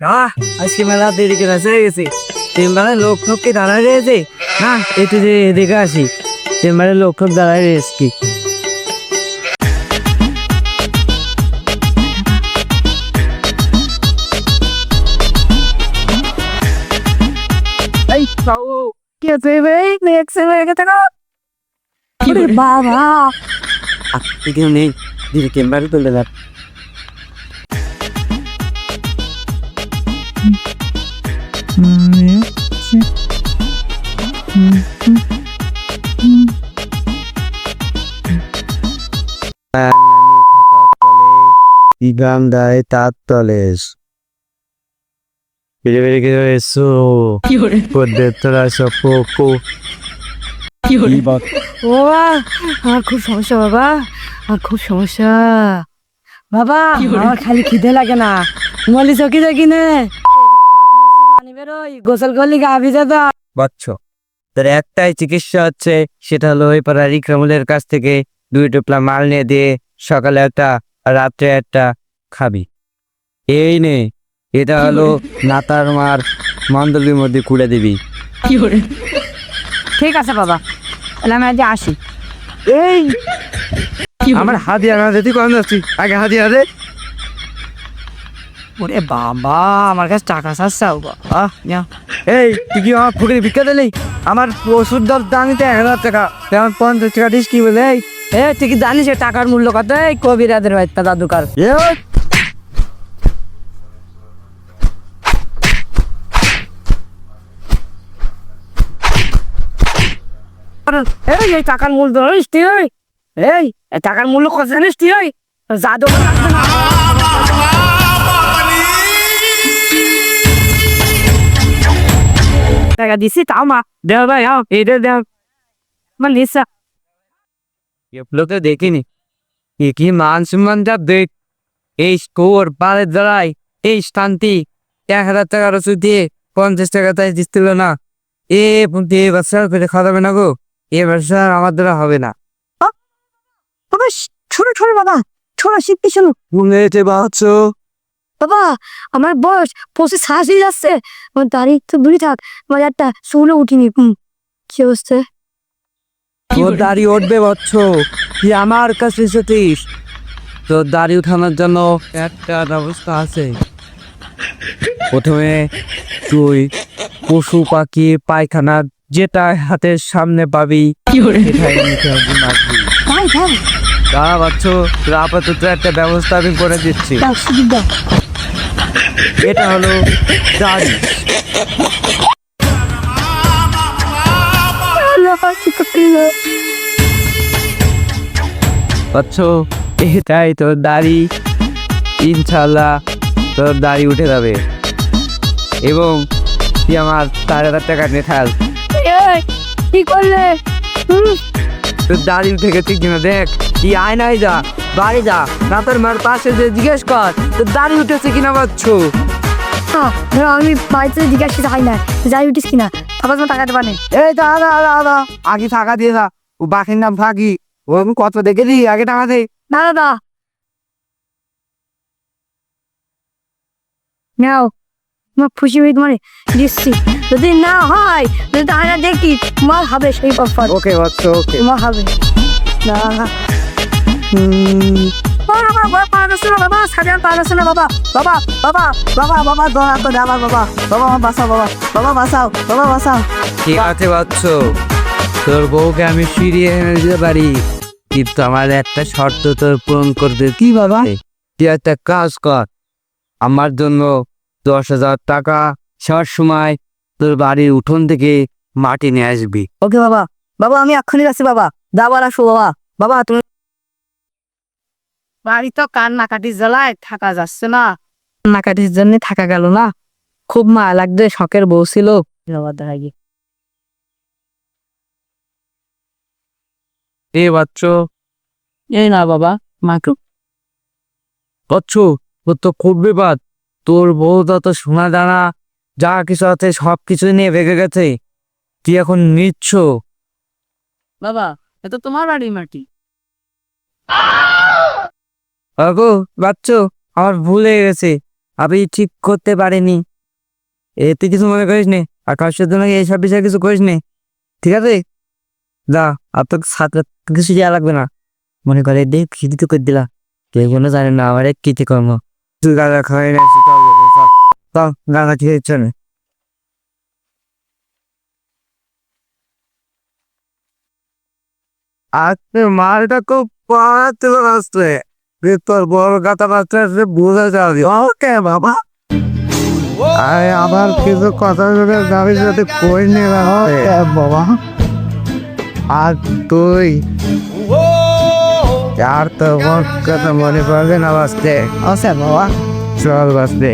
আহ আজকে মেলা দেরি করে আসে গেছে। চেম্বারে লোক ঠককে দাঁড়ায় রয়েছে? না একটু যে দেখে আসি। চেম্বারে লোক ঠক দাঁড়ায় রয়েছে বাবা কেউ নেই। দিদি চেম্বারে তুলে দেখ দেয় তার তলে বেড়ে বেড়ে গিয়ে এসো? তোরা সব পোকো। ও বাবা আমার খুব সমস্যা বাবা আমার খুব সমস্যা। বাবা আমার খালি খিদে লাগে না। মলি চকি চকি নে। গোসল করলি গা ভিজে তো। বাচ্চ তোর একটাই চিকিৎসা হচ্ছে সেটা হলো ওই পাড়ার ইকরামুলের কাছ থেকে দুই টোপলা মাল নিয়ে দিয়ে সকালে একটা আর রাত্রে একটা খাবি। এই নে এটা হলো নাতার মার মন্ডলির মধ্যে কুড়ে দিবি। ঠিক আছে বাবা তাহলে আমি আজ আসি। এই! আমার হাতিয়া না তুই কম যাচ্ছি আগে হাতিয়া দে ওরে বাবা আমার কাছে টাকা চাচ্ছাও না এই তুই কি আমার ফুকে ভিক্ষা দিলি? আমার ওষুধ দাম দামিতে এক হাজার টাকা। তেমন পঞ্চাশ টাকা দিস কি বলে? এই এ তুই কি জানিস টাকার মূল্য কত? এই কবিরাদের বাচ্চা দাদুকার এই এই টাকার মূল্য জানিস তুই? এই টাকার মূল্য কত জানিস তুই? জাদু টাকা দিছি তাও মা দেও ভাই আও এইটা দেও। মানে নিসা লোকে দেখিনি। এ কি মান সম্মান যা দেখ এই স্কোর পালের দ্বারাই এই শান্তি এক হাজার টাকার ওষুধ দিয়ে পঞ্চাশ টাকা তাই দিচ্ছিল না। এ পুঁতি এ ব্যবসা করে খাওয়া যাবে না গো। এ ব্যবসা আমার দ্বারা হবে না। বাবা ছোট ছোট বাবা ছোট শিখতে শোনো। বুঝতে পারছ বাবা আমার বয়স পঁচিশ হয়ে যাচ্ছে। আমার দাড়ি একটু দূরে থাক আমার একটা চুলও উঠিনি হুম কি অবস্থা? তোর দাড়ি উঠবে বচ্চ তুই আমার কাছে এসেছিস। তোর দাড়ি উঠানোর জন্য একটা ব্যবস্থা আছে। প্রথমে তুই পশু পাখি পায়খানা যেটা হাতের সামনে পাবি দাঁড়া বাচ্চ আপাতত একটা ব্যবস্থা আমি করে দিচ্ছি। এটা হলো দাড়ি। এটাই তোর দাড়ি ইনশাল্লাহ তোর দাড়ি উঠে যাবে। এবং তুই আমার চার হাজার টাকা নিয়ে থাক। কি করলে? তোর দাড়ি উঠে গেছে কিনা দেখ তুই আয়নায় যা। বাড়ি যা না তোর মার পাশে যে জিজ্ঞেস কর তোর দাড়ি উঠেছে কিনা বাচ্চ আমি বাড়িতে জিজ্ঞাসা যাই না? যাই উঠিস কিনা বাবা তোমার টাকা দেবা নেই। এই দাদা দাদা আগে টাকা দিয়ে যা ও বাকির নাম ও আমি কত দেখে দিই আগে টাকা দে। না দাদা নাও তোমার খুশি হয়ে তোমার দিচ্ছি। যদি না হয় যদি আয়না দেখি তোমার হবে সেই অফার ওকে ওকে। তোমার হবে। না। বাবা বাবা বাবা পারছ না বাবা সাজান পারছ না বাবা বাবা বাবা বাবা বাবা দোয়া তো দে আমার বাবা বাবা আমার বাবা বাবা বাঁচাও বাবা বাঁচাও ঠিক আছে বাচ্চ তোর বউকে আমি ফিরিয়ে এনে দিতে পারি কিন্তু আমার একটা শর্ত তোর পূরণ করতে কি বাবা? তুই একটা কাজ কর। আমার জন্য দশ হাজার টাকা সব সময় তোর বাড়ির উঠোন থেকে মাটি নিয়ে আসবি। ওকে বাবা বাবা আমি এক্ষুনি যাচ্ছি বাবা। দাবার আসো বাবা। বাবা তুমি বাড়ি তো কান্নাকাটির জ্বালায় থাকা যাচ্ছে না। কান্নাকাটির জন্য থাকা গেল না। খুব মায়া লাগছে শখের বউ ছিল। এ বাচ্চ। এই না বাবা মাকে বাচ্চ তোর তো খুব বিপদ তোর বউ তো সোনা দানা যা কিছু আছে সব কিছু নিয়ে ভেগে গেছে। তুই এখন নিচ্ছ। বাবা এটা তোমার বাড়ির মাটি। আগো বাচ্চ, আমার ভুল হয়ে গেছে। আমি ঠিক করতে পারিনি। এ, তুই কিছু মনে করিস নি? আর কাশের নাকি এইসব বিষয়ে কিছু করিস নি? ঠিক আছে? যা, আর তোর সাথে কিছু দেওয়া লাগবে না। মনে করে দেখ খিদি তো করে দিলা। কেউ কোনো জানে না, আমার এক কীর্তি কর্ম। তুই গাঁজা খাওয়াই না গাঁজা ঠিক হচ্ছে না আজকে মালটা খুব পড়াতে আসছে তোর বড় কথা বাচ্চা বোঝা যাবে। ওকে বাবা। আরে আবার কিছু কথা কই বাবা। আর তুই? আর কথা মনে পড়বে না বাঁচতে বাবা। চল বাঁচতে